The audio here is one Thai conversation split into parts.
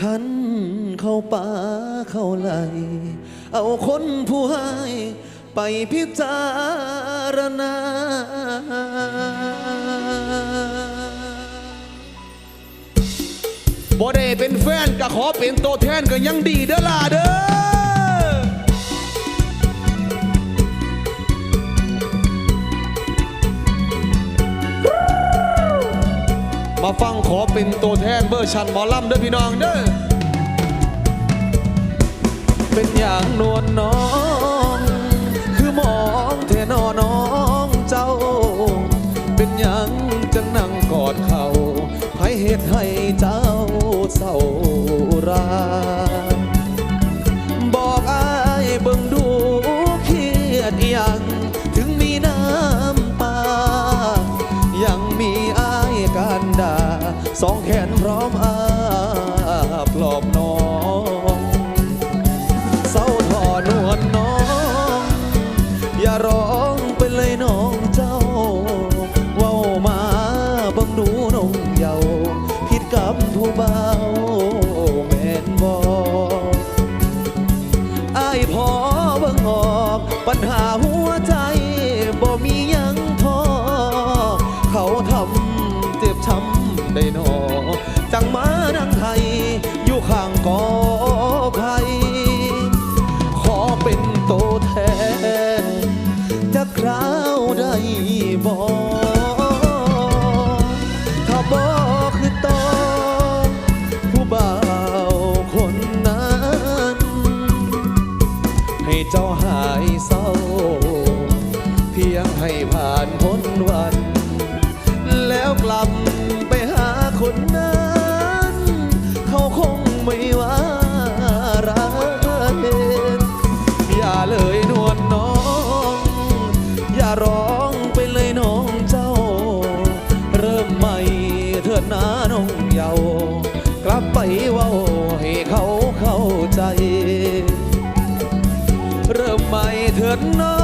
ขันเข้าป่าเข้าไหล เอาคนผู้ให้ไปพิจารณา บ่ได้เป็นแฟนก็ขอเป็นตัวแทนก็ยังดีเด้อล่ะเด้อ มาฟังขอเป็นตัวแทนเบอร์ชันหมอลำเด้อพี่น้องเด้อ เป็นอย่างนวลน้อง คือมองเทนอน้องเจ้า เป็นอย่างจังนั่งกอดเขาให้เหตุให้เจ้าเศร้ารา สองแขนพร้อมอาปลอบน้องเศร้าทอนวลน้อง อย่าร้องไปเลยน้องเจ้า เว้ามาเบิ่งดูน้องเยาว์ผิดกับผู้เบา เศร้า เพียงให้ผ่านพ้นวัน แล้วกลับไปหาคนนั้น เขาคงไม่ว่า เถิดน้อ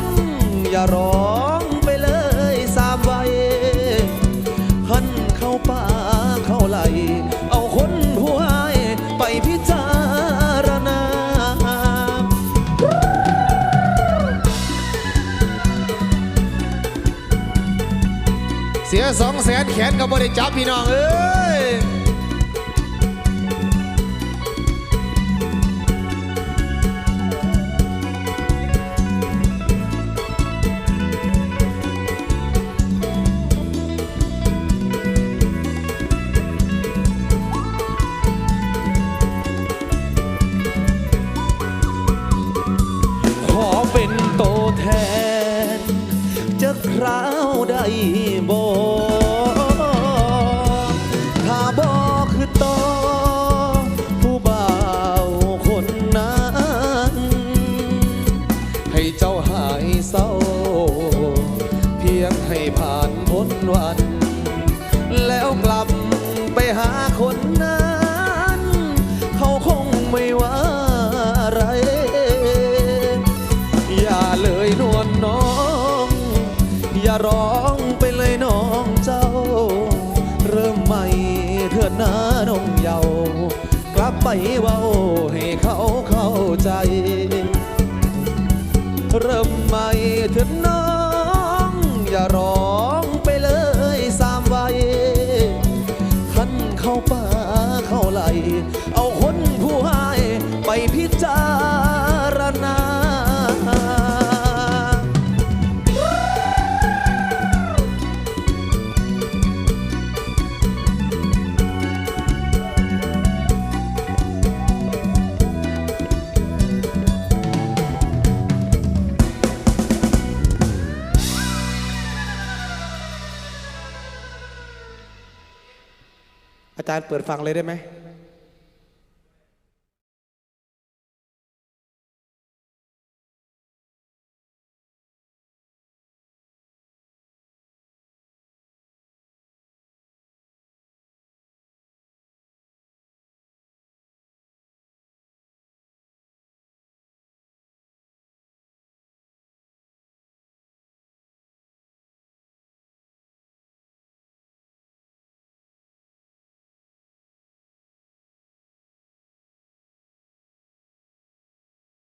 ง อย่าร้องไปเลยสามวัยหันเข้าป่าเข้าไหล เอาคนผู้ให้ไปพิจารณา เสียสองแสนแขนก็บ่ได้จับพี่น้องเอ้ย คราวได้บ่ถ้าบ่คือต่อผู้บ่าวคนนั้น ให้เจ้าหายเศร้า เพียงให้ผ่านพ้นวัน แล้วกลับไปหาคน กลับไปเว้าให้เขาเข้าใจ เริ่มใหม่เถิดน้อง อย่าร้องไปเลยสามวัยท่านเข้าป่าเข้าไหลเอา อาจารย์เปิดฟังเลยได้ไหม